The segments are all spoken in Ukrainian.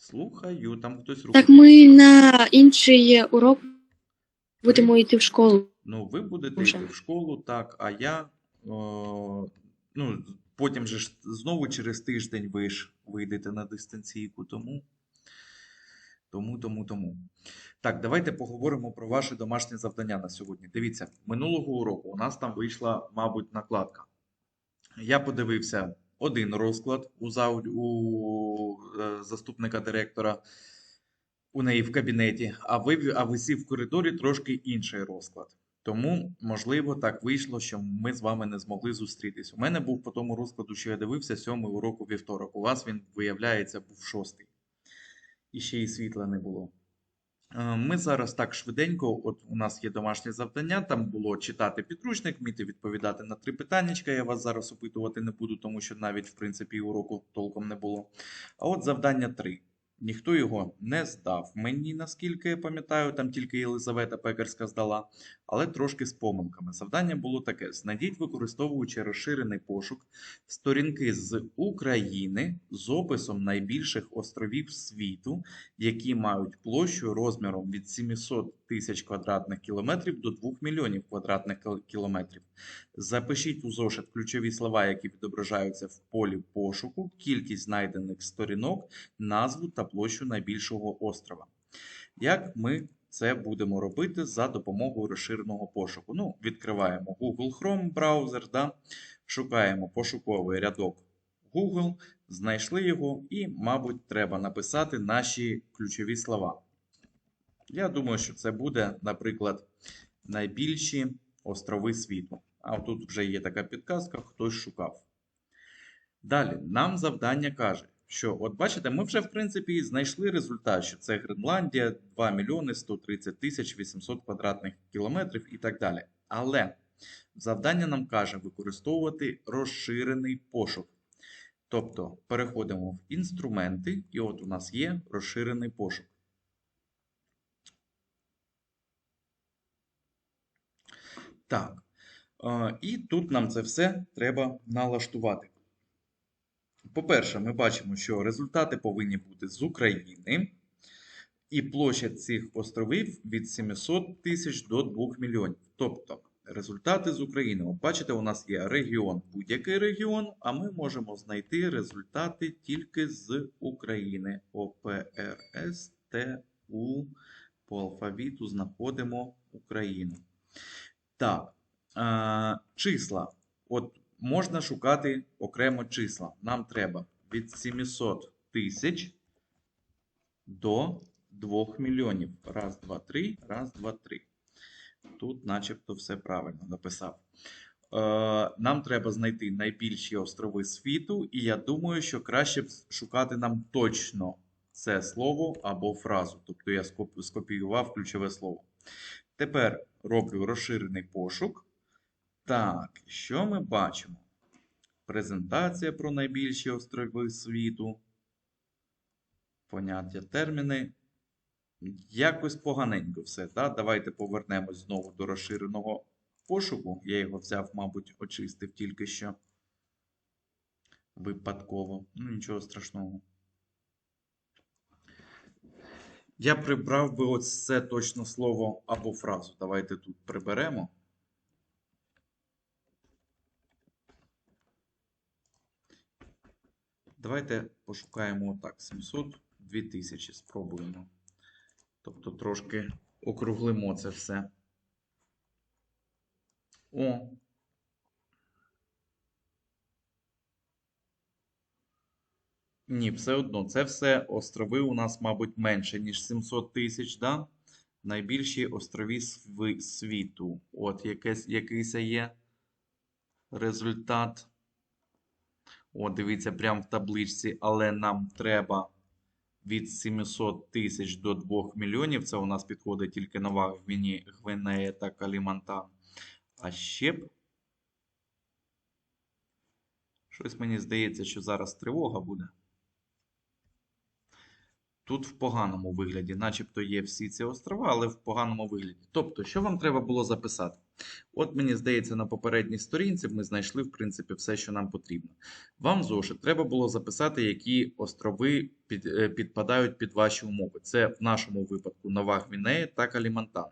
Слухаю, там хтось руку. Так ми на інший урок будемо йти в школу. Ну, ви будете йти в школу, так, а я. О, ну, потім же ж знову через тиждень ви ж вийдете на дистанційку, тому. Тому, тому, тому. Так, давайте поговоримо про ваше домашнє завдання на сьогодні. Дивіться, минулого уроку у нас там вийшла, мабуть, накладка. Я подивився один розклад у, зау... у е, заступника директора у неї в кабінеті, а, ви... а висів в коридорі трошки інший розклад. Тому, можливо, так вийшло, що ми з вами не змогли зустрітись. У мене був по тому розкладу, що я дивився, сьомий урок у вівторок. У вас він, виявляється, був шостий. І ще й світла не було. Е, Ми зараз так швиденько, от у нас є домашнє завдання, там було читати підручник, вміти відповідати на три питаннячка. Я вас зараз опитувати не буду, тому що навіть, в принципі, уроку толком не було. А от завдання 3. Ніхто його не здав мені, наскільки я пам'ятаю, там тільки Єлизавета Пекарська здала, але трошки з помилками. Завдання було таке: знайдіть, використовуючи розширений пошук, сторінки з України з описом найбільших островів світу, які мають площу розміром від 700 тисяч квадратних кілометрів до 2 мільйонів квадратних кіл- кілометрів. Запишіть у зошит ключові слова, які відображаються в полі пошуку, кількість знайдених сторінок, назву та площу найбільшого острова. Як ми це будемо робити за допомогою розширеного пошуку? Ну, відкриваємо Google Chrome браузер, да? шукаємо пошуковий рядок Google, знайшли його і, мабуть, треба написати наші ключові слова. Я думаю, що це буде, наприклад, найбільші острови світу. А тут вже є така підказка, хтось шукав. Далі, нам завдання каже, що, от бачите, ми вже, в принципі, знайшли результат, що це Гренландія 2 мільйони 130 тисяч 800 квадратних кілометрів і так далі. Але завдання нам каже використовувати розширений пошук. Тобто переходимо в інструменти, і от у нас є розширений пошук. Так. І тут нам це все треба налаштувати. По-перше, ми бачимо, що результати повинні бути з України, і площа цих островів від 700 тисяч до 2 мільйонів. Тобто, результати з України. От бачите, у нас є регіон, будь-який регіон, а ми можемо знайти результати тільки з України. ОПРС, ТУ. По алфавіту знаходимо Україну. Так, числа. От можна шукати окремо числа. Нам треба від 700 тисяч до 2 мільйонів. Раз, два, три, раз, два, три. Тут, начебто, все правильно написав. Е, нам треба знайти найбільші острови світу, і я думаю, що краще шукати нам точно це слово або фразу. Тобто я скопіював ключове слово. Тепер роблю розширений пошук. Так, що ми бачимо? Презентація про найбільші острови світу. Поняття терміни. Якось поганенько все. Так? Давайте повернемось знову до розширеного пошуку. Я його взяв, мабуть, очистив тільки що. Випадково. Ну, нічого страшного. Я прибрав би ось це точно слово або фразу. Давайте тут приберемо. Давайте пошукаємо отак. 700, 2000 спробуємо. Тобто трошки округлимо це все. О. Ні, все одно. Це все острови у нас, мабуть, менше, ніж 700 тисяч, да? Найбільші острови сви- світу. От якийсь є результат. О, дивіться, прямо в табличці, але нам треба від 700 тисяч до 2 мільйонів. Це у нас підходить тільки Нова Гвинея та Калімантан. А ще б. Щось мені здається, що зараз тривога буде. Тут в поганому вигляді, начебто є всі ці острова, але в поганому вигляді. Тобто, що вам треба було записати? От мені здається, на попередній сторінці ми знайшли, в принципі, все, що нам потрібно. Вам в зошит треба було записати, які острови під, е, підпадають під ваші умови. Це в нашому випадку Нова Гвінея та Калімантан.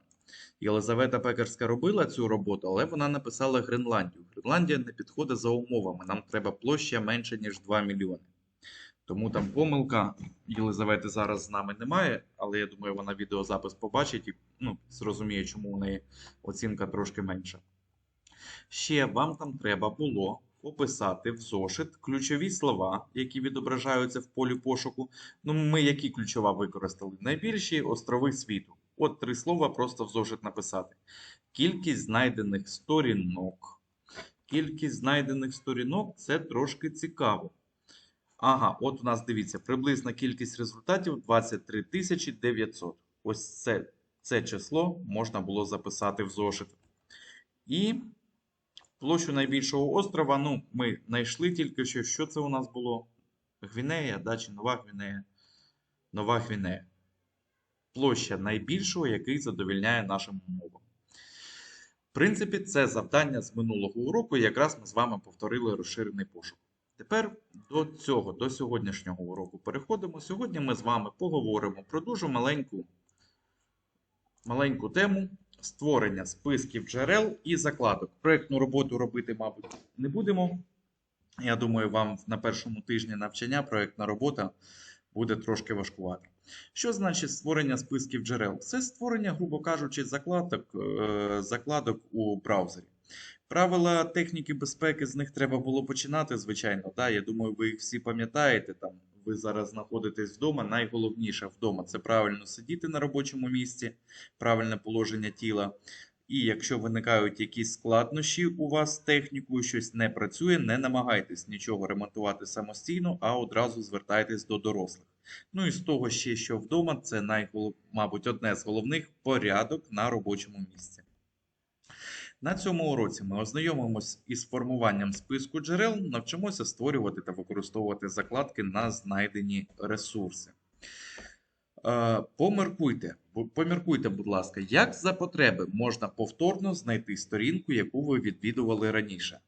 Єлизавета Пекарська робила цю роботу, але вона написала Гренландію. Гренландія не підходить за умовами. Нам треба площа менше, ніж 2 мільйони. Тому там помилка Єлизавети зараз з нами немає, але я думаю, вона відеозапис побачить і ну, зрозуміє, чому у неї оцінка трошки менша. Ще вам там треба було описати в зошит ключові слова, які відображаються в полі пошуку. Ну, ми які ключова використали? Найбільші острови світу. От три слова просто в зошит написати. Кількість знайдених сторінок. Кількість знайдених сторінок це трошки цікаво. Ага, от у нас дивіться, приблизна кількість результатів 23 900. Ось це, це число можна було записати в зошит. І площу найбільшого острова, ну, ми знайшли тільки що, що це у нас було? Гвінея, да, чи Нова Гвінея? Нова Гвінея. Площа найбільшого, який задовільняє нашим умовам. В принципі, це завдання з минулого уроку, якраз ми з вами повторили розширений пошук. Тепер до цього, до сьогоднішнього уроку переходимо. Сьогодні ми з вами поговоримо про дуже маленьку, маленьку тему створення списків джерел і закладок. Проєктну роботу робити, мабуть, не будемо. Я думаю, вам на першому тижні навчання проєктна робота буде трошки важкувати. Що значить створення списків джерел? Це створення, грубо кажучи, закладок, е, закладок у браузері. Правила техніки безпеки з них треба було починати, звичайно. Да? Я думаю, ви їх всі пам'ятаєте. Там ви зараз знаходитесь вдома. Найголовніше вдома це правильно сидіти на робочому місці, правильне положення тіла. І якщо виникають якісь складнощі у вас з технікою, щось не працює, не намагайтесь нічого ремонтувати самостійно, а одразу звертайтесь до дорослих. Ну і з того ще, що вдома, це найголов... мабуть, одне з головних порядок на робочому місці. На цьому уроці ми ознайомимось із формуванням списку джерел, навчимося створювати та використовувати закладки на знайдені ресурси. Е, Поміркуйте, поміркуйте, будь ласка, як за потреби можна повторно знайти сторінку, яку ви відвідували раніше.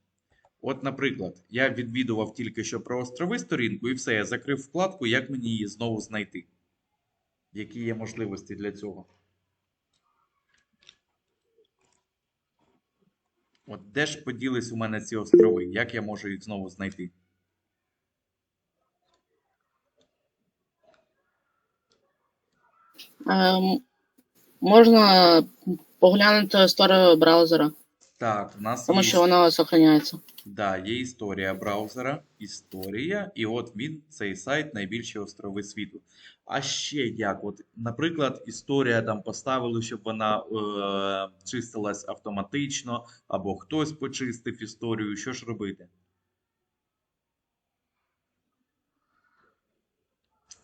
От, наприклад, я відвідував тільки що про острови сторінку, і все, я закрив вкладку, як мені її знову знайти. Які є можливості для цього? От де ж поділись у мене ці острови? Як я можу їх знову знайти? Ем, можна поглянути історію браузера, Так, у нас тому є що вона зберігається. Да, є історія браузера, історія, і от він, цей сайт, найбільші острови світу. А ще як, от, наприклад, історія там поставили, щоб вона е, чистилась автоматично, або хтось почистив історію, що ж робити?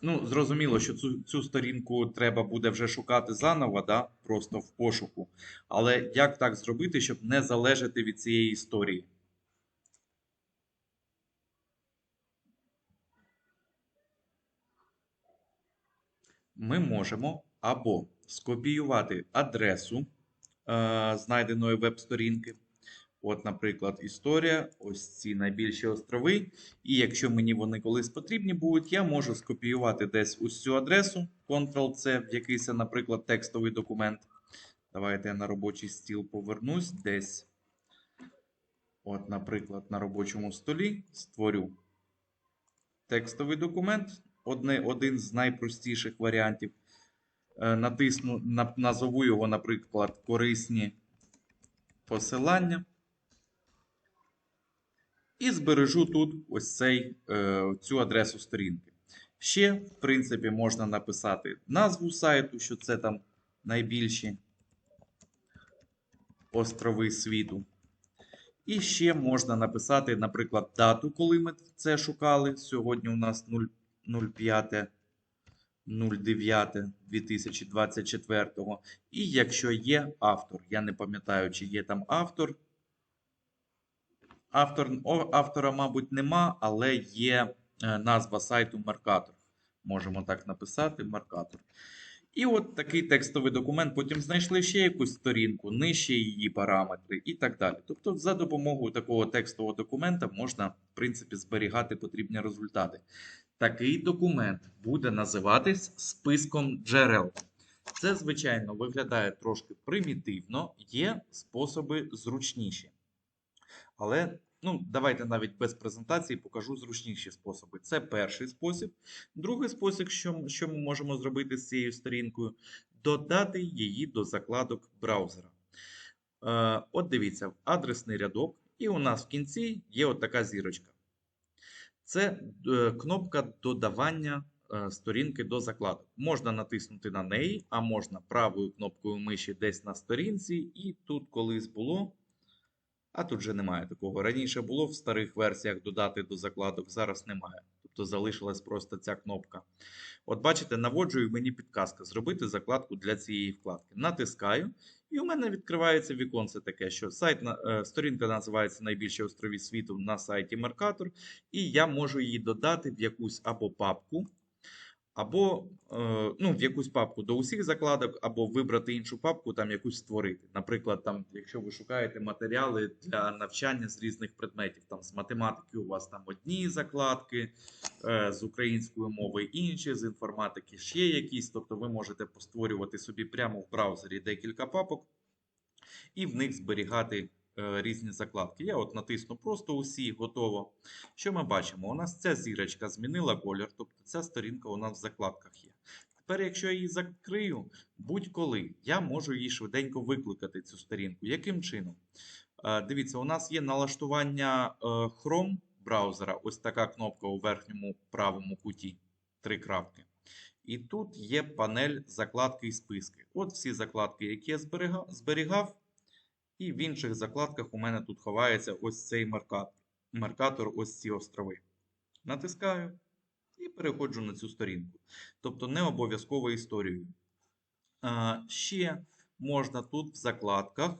Ну, зрозуміло, що цю, цю сторінку треба буде вже шукати заново, да? просто в пошуку. Але як так зробити, щоб не залежати від цієї історії? Ми можемо або скопіювати адресу е, знайденої веб-сторінки. От, наприклад, історія, ось ці найбільші острови. І якщо мені вони колись потрібні будуть, я можу скопіювати десь ось цю адресу, Ctrl-C, в якийсь, наприклад, текстовий документ. Давайте я на робочий стіл повернусь десь. От, наприклад, на робочому столі створю текстовий документ, одне, один з найпростіших варіантів. Е, Натисну, назову його, наприклад, корисні посилання. І збережу тут ось цей, е, цю адресу сторінки. Ще, в принципі, можна написати назву сайту, що це там найбільші острови світу. І ще можна написати, наприклад, дату, коли ми це шукали. Сьогодні у нас 05 09 2024. І якщо є автор, я не пам'ятаю, чи є там автор. Автор, автора, мабуть, нема, але є е, назва сайту Меркатор. Можемо так написати, маркатор. І от такий текстовий документ. Потім знайшли ще якусь сторінку, нижче її параметри і так далі. Тобто, за допомогою такого текстового документа можна, в принципі, зберігати потрібні результати. Такий документ буде називатись списком джерел. Це, звичайно, виглядає трошки примітивно, є способи зручніші. Але ну, давайте навіть без презентації покажу зручніші способи. Це перший спосіб. Другий спосіб, що, що ми можемо зробити з цією сторінкою, додати її до закладок браузера. Е, от дивіться, адресний рядок, і у нас в кінці є от така зірочка. Це е, кнопка додавання е, сторінки до закладок. Можна натиснути на неї, а можна правою кнопкою миші десь на сторінці, і тут колись було. А тут вже немає такого. Раніше було в старих версіях додати до закладок, зараз немає. Тобто залишилась просто ця кнопка. От бачите, наводжу і мені підказка зробити закладку для цієї вкладки. Натискаю, і у мене відкривається віконце таке, що сайт, е, сторінка називається Найбільші острові світу на сайті Меркатор, і я можу її додати в якусь або папку, або е, ну, в якусь папку до усіх закладок, або вибрати іншу папку, там якусь створити. Наприклад, там, якщо ви шукаєте матеріали для навчання з різних предметів, там з математики у вас там одні закладки, е, з української мови інші, з інформатики ще якісь. Тобто ви можете постворювати собі прямо в браузері декілька папок і в них зберігати різні закладки. Я от натисну просто усі, готово. Що ми бачимо? У нас ця зірочка змінила колір, тобто ця сторінка у нас в закладках є. Тепер, якщо я її закрию, будь-коли я можу її швиденько викликати, цю сторінку. Яким чином? Е, Дивіться, у нас є налаштування е, Chrome браузера, ось така кнопка у верхньому правому куті, три крапки. І тут є панель закладки і списки. От всі закладки, які я зберігав, і в інших закладках у мене тут ховається ось цей маркатор, маркатор, ось ці острови. Натискаю і переходжу на цю сторінку. Тобто не обов'язково історією. А, ще можна тут в закладках,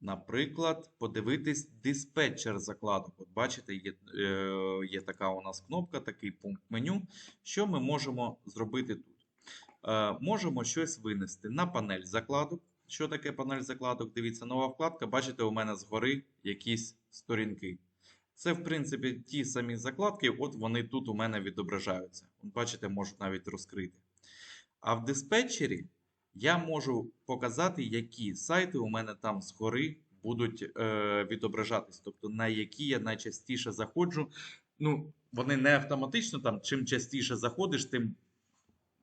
наприклад, подивитись диспетчер закладок. От бачите, є, е, є така у нас кнопка, такий пункт меню. Що ми можемо зробити тут? Е, можемо щось винести на панель закладок. Що таке панель закладок? Дивіться, нова вкладка. Бачите, у мене згори якісь сторінки. Це, в принципі, ті самі закладки, от вони тут у мене відображаються. Бачите, можу навіть розкрити. А в диспетчері я можу показати, які сайти у мене там згори будуть е, відображатись, тобто на які я найчастіше заходжу. Ну, вони не автоматично там, чим частіше заходиш, тим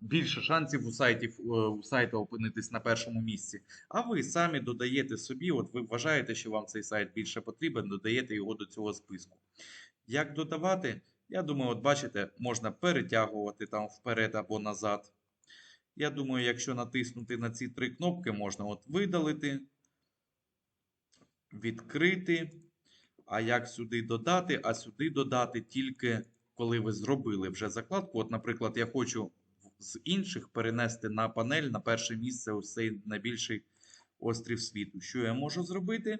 більше шансів у сайті, е, у сайта опинитись на першому місці. А ви самі додаєте собі, от ви вважаєте, що вам цей сайт більше потрібен, додаєте його до цього списку. Як додавати? Я думаю, от бачите, можна перетягувати там вперед або назад. Я думаю, якщо натиснути на ці три кнопки, можна от видалити, відкрити. А як сюди додати? А сюди додати тільки коли ви зробили вже закладку. От, наприклад, я хочу з інших перенести на панель на перше місце ось цей найбільший острів світу. Що я можу зробити?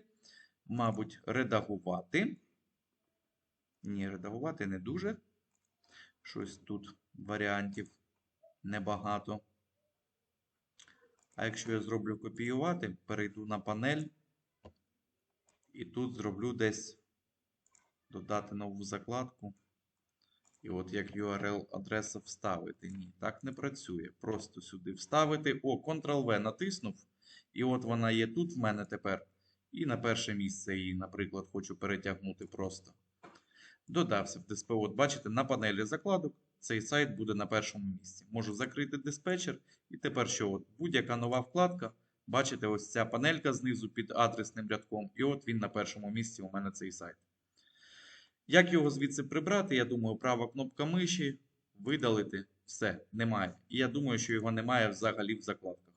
Мабуть, редагувати. Ні, редагувати не дуже. Щось тут варіантів небагато. А якщо я зроблю копіювати, перейду на панель. І тут зроблю десь додати нову закладку. І от як URL-адреса вставити. Ні, так не працює. Просто сюди вставити. О, Ctrl-V натиснув. І от вона є тут в мене тепер. І на перше місце її, наприклад, хочу перетягнути просто. Додався в диспетчер. От бачите, на панелі закладок цей сайт буде на першому місці. Можу закрити диспетчер. І тепер що? От Будь-яка нова вкладка. Бачите, ось ця панелька знизу під адресним рядком. І от він на першому місці у мене цей сайт. Як його звідси прибрати? Я думаю, права кнопка миші, видалити. Все, немає. І я думаю, що його немає взагалі в закладках.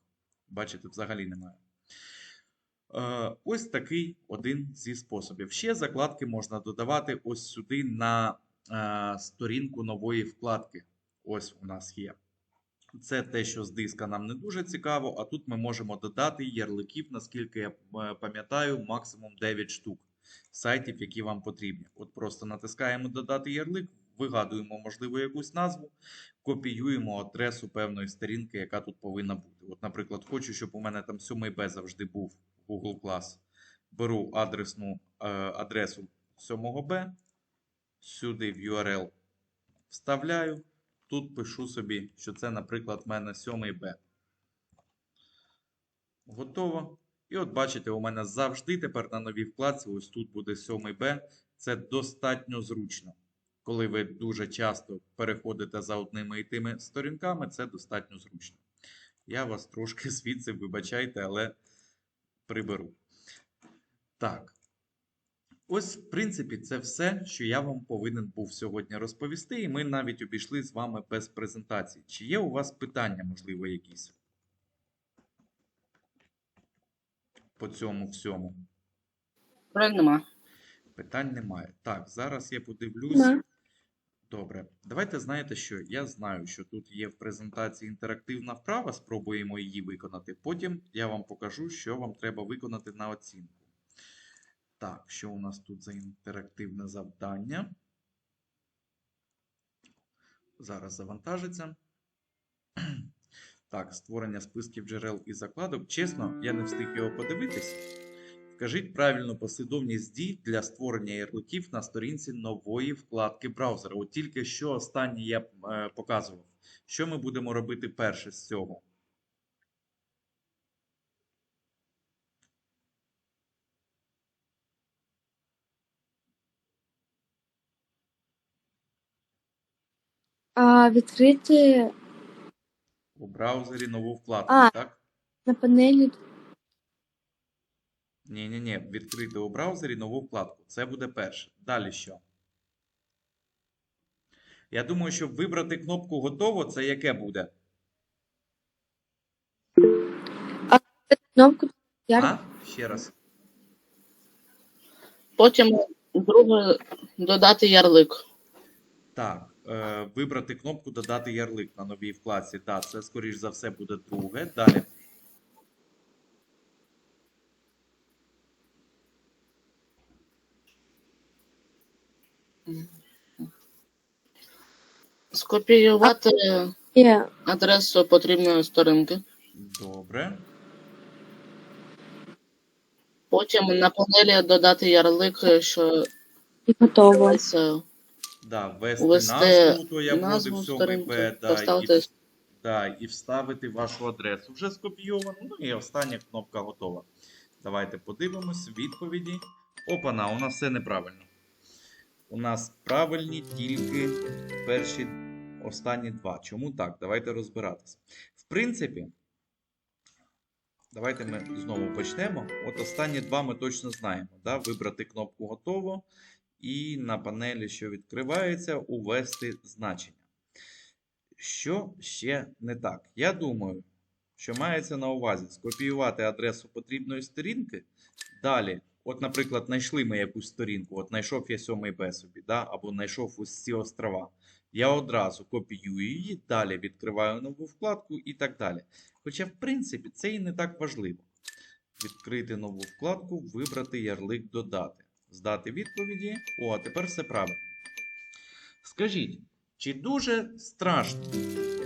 Бачите, взагалі немає. Е, ось такий один зі способів. Ще закладки можна додавати ось сюди на е, сторінку нової вкладки. Ось у нас є. Це те, що з диска нам не дуже цікаво, а тут ми можемо додати ярликів, наскільки я е, пам'ятаю, максимум 9 штук сайтів, які вам потрібні. От просто натискаємо додати ярлик, вигадуємо, можливо, якусь назву, копіюємо адресу певної сторінки, яка тут повинна бути. От, наприклад, хочу, щоб у мене там 7 Б завжди був Google Class. Беру адресну е, адресу 7 Б, сюди в URL вставляю. Тут пишу собі, що це, наприклад, в мене 7 Б. Готово. І от бачите, у мене завжди тепер на новій вкладці, ось тут буде 7 Б. Це достатньо зручно. Коли ви дуже часто переходите за одними і тими сторінками, це достатньо зручно. Я вас трошки звідси вибачайте, але приберу. Так. Ось, в принципі, це все, що я вам повинен був сьогодні розповісти, і ми навіть обійшли з вами без презентації. Чи є у вас питання, можливо, якісь? По цьому всьому? Правильно нема. Питань немає. Так, зараз я подивлюсь. Нема. Добре. Давайте знаєте що? Я знаю, що тут є в презентації інтерактивна вправа, спробуємо її виконати. Потім я вам покажу, що вам треба виконати на оцінку. Так, що у нас тут за інтерактивне завдання? Зараз завантажиться. Так, створення списків джерел і закладок. Чесно, я не встиг його подивитись. Вкажіть правильну послідовність дій для створення ярликів на сторінці нової вкладки браузера. От тільки що останнє я е, показував. Що ми будемо робити перше з цього? А відкрити У браузері нову вкладку, А. так? на панелі Ні, ні, ні. Відкрити у браузері нову вкладку. Це буде перше. Далі що? Я думаю, щоб вибрати кнопку готово, це яке буде? кнопку А? Ще раз. Потім друге додати ярлик. Так, вибрати кнопку Додати ярлик на новій вкладці. Так, це, скоріш за все, буде друге. Далі. Скопіювати є адресу потрібної сторінки. Добре. Потім на панелі додати ярлик, що готово. Да, ввести Ввести назву, то я назву вводив 7 сторінки, да, поставити і, да, і вставити вашу адресу. Вже скопійовано. Ну і остання кнопка готова. Давайте подивимось відповіді. Опана, у нас все неправильно. У нас правильні тільки перші останні два. Чому так? Давайте розбиратись. В принципі, давайте ми знову почнемо. От останні два ми точно знаємо. Да? Вибрати кнопку готово і на панелі, що відкривається, увести значення. Що ще не так? Я думаю, що мається на увазі скопіювати адресу потрібної сторінки. Далі, от, наприклад, знайшли ми якусь сторінку, от знайшов я 7 Б собі, да? або знайшов ось ці острова. Я одразу копіюю її, далі відкриваю нову вкладку і так далі. Хоча, в принципі, це і не так важливо. Відкрити нову вкладку, вибрати ярлик додати. Здати відповіді. О, а тепер все правильно. Скажіть, чи дуже страшно,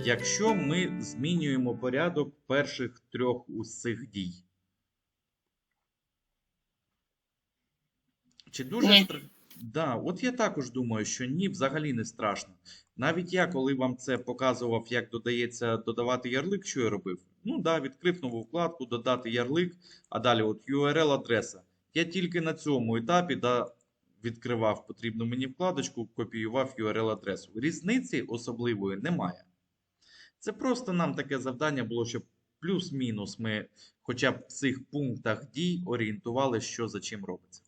якщо ми змінюємо порядок перших трьох усіх дій? Чи дуже страшно? Да, от я також думаю, що ні, взагалі не страшно. Навіть я, коли вам це показував, як додається додавати ярлик, що я робив? Ну да, відкрив нову вкладку, додати ярлик, а далі от URL-адреса. Я тільки на цьому етапі да, відкривав потрібну мені вкладочку, копіював URL-адресу. Різниці особливої немає. Це просто нам таке завдання було, щоб плюс-мінус ми хоча б в цих пунктах дій орієнтували, що за чим робиться.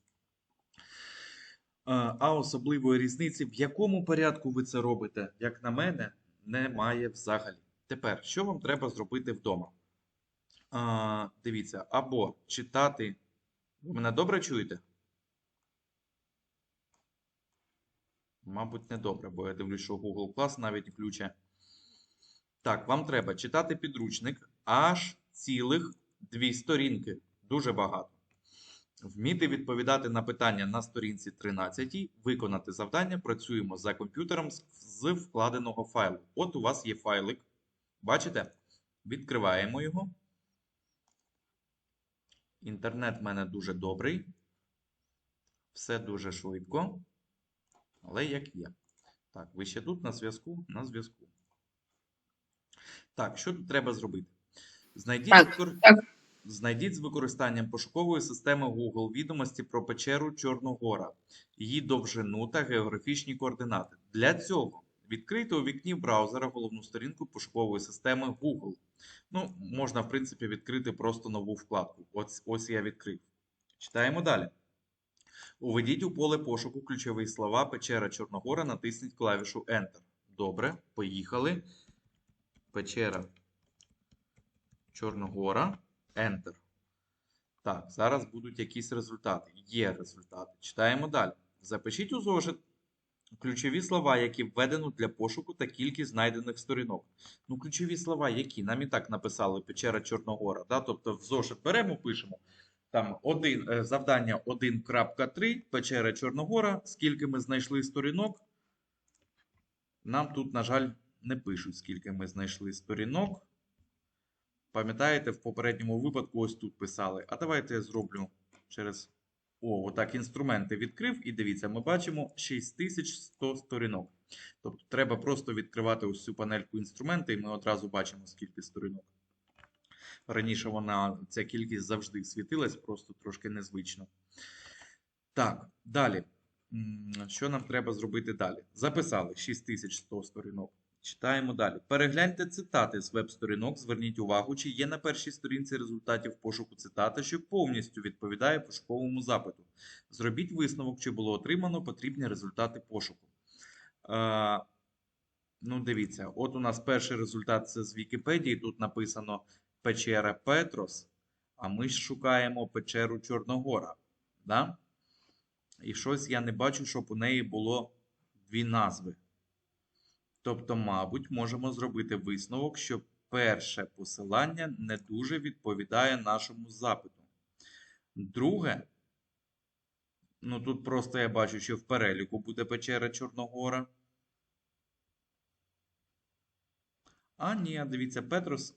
А особливої різниці, в якому порядку ви це робите, як на мене, немає взагалі. Тепер, що вам треба зробити вдома? А, дивіться, або читати. Ви мене добре чуєте? Мабуть, не добре, бо я дивлюсь, що Google Class навіть включає. Так, вам треба читати підручник аж цілих дві сторінки. Дуже багато. Вміти відповідати на питання на сторінці 13, виконати завдання, працюємо за комп'ютером з- вкладеного файлу. От у вас є файлик. Бачите? Відкриваємо його. Інтернет в мене дуже добрий. Все дуже швидко. Але як є. Так, ви ще тут на зв'язку? На зв'язку. Так, що тут треба зробити? Знайдіть, Так, викор- так. Знайдіть з використанням пошукової системи Google відомості про печеру Чорногора, її довжину та географічні координати. Для цього відкрийте у вікні браузера головну сторінку пошукової системи Google. Ну, можна, в принципі, відкрити просто нову вкладку. Ось, ось я відкрив. Читаємо далі. Уведіть у поле пошуку ключові слова Печера Чорногора, натисніть клавішу Enter. Добре, поїхали. Печера Чорногора. Enter. Так, зараз будуть якісь результати. Є результати. Читаємо далі. Запишіть у зошит ключові слова, які введено для пошуку та кількість знайдених сторінок. Ну, ключові слова, які нам і так написали Печера Чорногора. Да? Тобто в зошит беремо, пишемо. Там один, е, завдання 1.3, Печера Чорногора. Скільки ми знайшли сторінок? Нам тут, на жаль, не пишуть, скільки ми знайшли сторінок. Пам'ятаєте, в попередньому випадку ось тут писали. А давайте я зроблю через. О, отак інструменти відкрив, і дивіться, ми бачимо 6100 сторінок. Тобто треба просто відкривати ось цю панельку інструменти, і ми одразу бачимо, скільки сторінок. Раніше вона, ця кількість завжди світилась, просто трошки незвично. Так, далі. Що нам треба зробити далі? Записали 6100 сторінок. Читаємо далі. Перегляньте цитати з веб-сторінок. Зверніть увагу, чи є на першій сторінці результатів пошуку цитати, що повністю відповідає пошуковому запиту. Зробіть висновок, чи було отримано потрібні результати пошуку. Е, ну, дивіться, от у нас перший результат це з Вікіпедії. Тут написано печера Петрос, а ми ж шукаємо печеру Чорногора. Да? І щось я не бачу, щоб у неї було дві назви. Тобто, мабуть, можемо зробити висновок, що перше посилання не дуже відповідає нашому запиту. Друге, ну тут просто я бачу, що в переліку буде печера Чорногора. А, ні, дивіться, Петрос.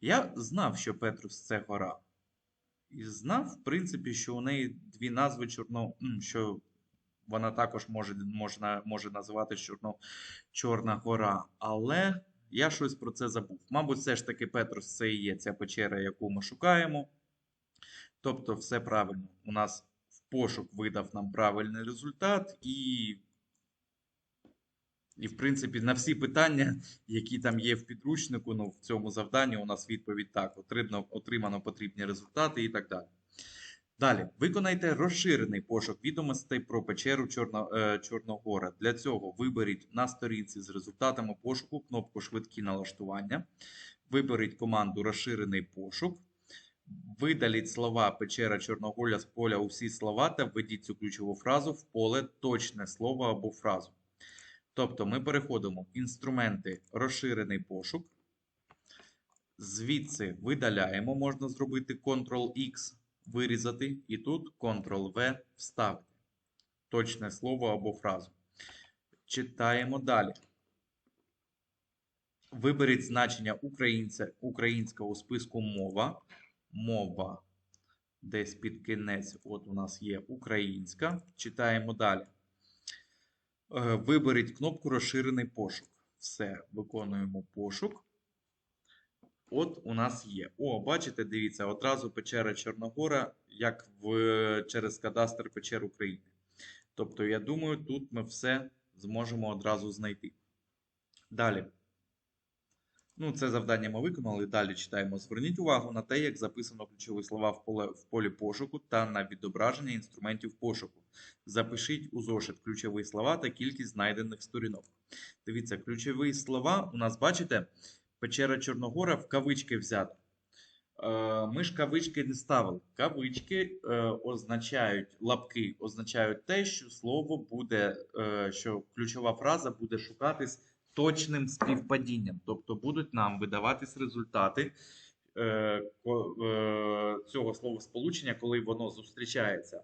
Я знав, що Петрос це гора. І знав, в принципі, що у неї дві назви Чорно... що вона також може, можна, може називати Чорно... Чорна гора. Але я щось про це забув. Мабуть, все ж таки Петрос це і є ця печера, яку ми шукаємо. Тобто, все правильно. У нас в пошук видав нам правильний результат, і, і в принципі, на всі питання, які там є в підручнику, ну, в цьому завданні у нас відповідь так: отримано, отримано потрібні результати і так далі. Далі, виконайте розширений пошук відомостей про печеру Чорно, е, Чорногора. Для цього виберіть на сторінці з результатами пошуку кнопку Швидкі налаштування. Виберіть команду Розширений пошук. Видаліть слова печера Чорногоря з поля усі слова та введіть цю ключову фразу в поле точне слово або фразу. Тобто ми переходимо в інструменти розширений пошук. Звідси видаляємо, можна зробити Ctrl-X, вирізати, і тут Ctrl-V вставити. Точне слово або фразу. Читаємо далі. Виберіть значення українця, українська у списку мова. Мова. Десь під кінець, от у нас є українська. Читаємо далі. Е, Виберіть кнопку розширений пошук. Все, виконуємо пошук. От у нас є. О, бачите, дивіться, одразу печера Чорногора, як в, через кадастр печер України. Тобто, я думаю, тут ми все зможемо одразу знайти. Далі. Ну, це завдання ми виконали. Далі читаємо. Зверніть увагу на те, як записано ключові слова в, поле, в полі пошуку та на відображення інструментів пошуку. Запишіть у зошит ключові слова та кількість знайдених сторінок. Дивіться, ключові слова у нас, бачите, печера Чорногора в кавички взята. Е, Ми ж кавички не ставили. Кавички е, означають лапки, означають те, що слово буде, е, що ключова фраза буде шукатись точним співпадінням. Тобто будуть нам видаватись результати, цього словосполучення, коли воно зустрічається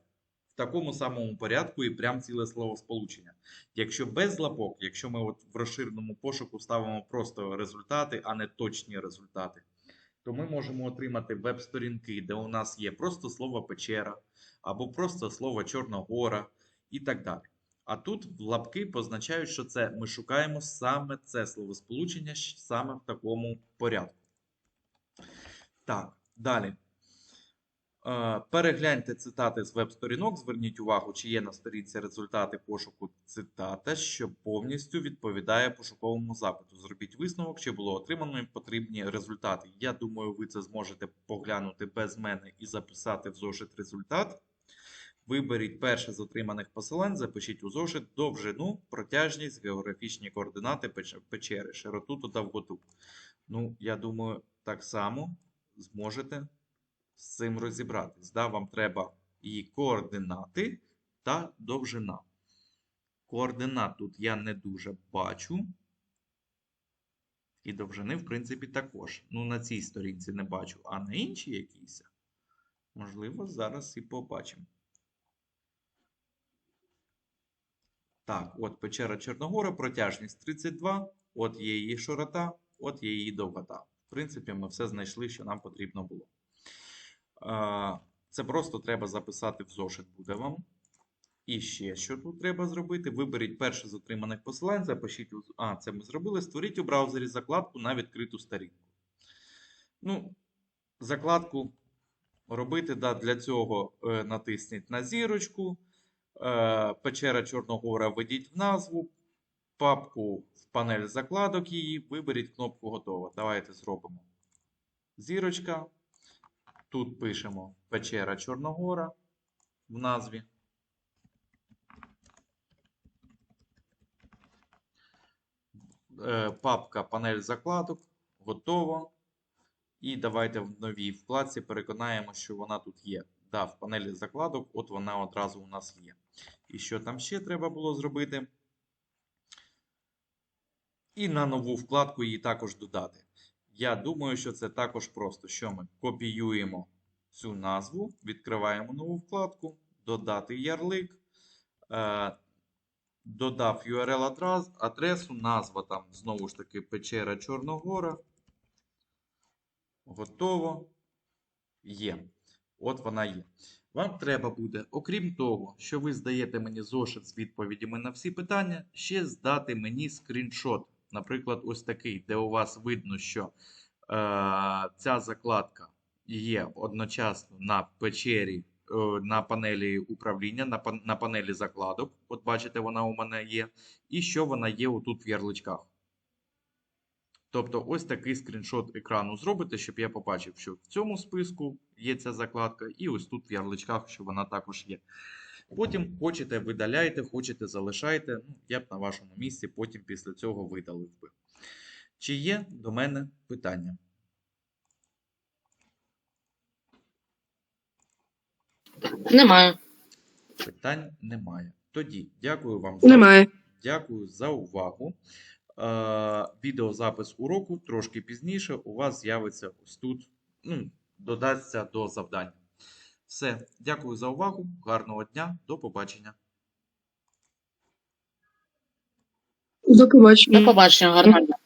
такому самому порядку і прям ціле словосполучення. Якщо без лапок, якщо ми от в розширеному пошуку ставимо просто результати, а не точні результати, то ми можемо отримати веб-сторінки, де у нас є просто слово печера або просто слово Чорногора і так далі. А тут лапки позначають, що це ми шукаємо саме це словосполучення саме в такому порядку. Так, далі. Е, Перегляньте цитати з веб-сторінок. Зверніть увагу, чи є на сторінці результати пошуку цитата, що повністю відповідає пошуковому запиту. Зробіть висновок, чи було отримано потрібні результати. Я думаю, ви це зможете поглянути без мене і записати в зошит результат. Виберіть перше з отриманих посилань, запишіть у зошит довжину, протяжність, географічні координати печери, широту та довготу. Ну, я думаю, так само зможете з цим розібратись. Да, вам треба і координати та довжина. Координат тут я не дуже бачу. І довжини, в принципі, також. Ну, на цій сторінці не бачу, а на іншій якійсь. Можливо, зараз і побачимо. Так, от печера Чорногора, протяжність 32, от є її широта, от є її довгота. В принципі, ми все знайшли, що нам потрібно було. Це просто треба записати в зошит буде вам. І ще що тут треба зробити? Виберіть перше з отриманих посилань, запишіть. А, це ми зробили. Створіть у браузері закладку на відкриту сторінку. Ну, закладку робити да, для цього е, натисніть на зірочку. Е, Печера Чорногора введіть в назву, папку в панель закладок її, виберіть кнопку Готово. Давайте зробимо. Зірочка. Тут пишемо Печера Чорногора в назві. Е, Папка панель закладок. Готово. І давайте в новій вкладці переконаємо, що вона тут є. Да, в панелі закладок, от вона одразу у нас є. І що там ще треба було зробити? І на нову вкладку її також додати. Я думаю, що це також просто, що ми копіюємо цю назву, відкриваємо нову вкладку, додати ярлик, е, додав URL адрес, адресу, назва там знову ж таки печера Чорногора. Готово. Є. От вона є. Вам треба буде, окрім того, що ви здаєте мені зошит з відповідями на всі питання, ще здати мені скріншот. Наприклад, ось такий, де у вас видно, що е, ця закладка є одночасно на печері, е, на панелі управління, на, на панелі закладок. От бачите, вона у мене є. І що вона є отут в ярличках. Тобто, ось такий скріншот екрану зробите, щоб я побачив, що в цьому списку є ця закладка, і ось тут в ярличках, що вона також є. Потім хочете видаляйте, хочете залишайте. Ну, я б на вашому місці потім після цього видалив би. Чи є до мене питання? Немає. Питань немає. Тоді дякую вам за Немає. Дякую за увагу. Е, відеозапис уроку трошки пізніше у вас з'явиться ось тут, ну, додасться до завдання. Все, дякую за увагу. Гарного дня, до побачення. До побачення. До побачення, гарного дня.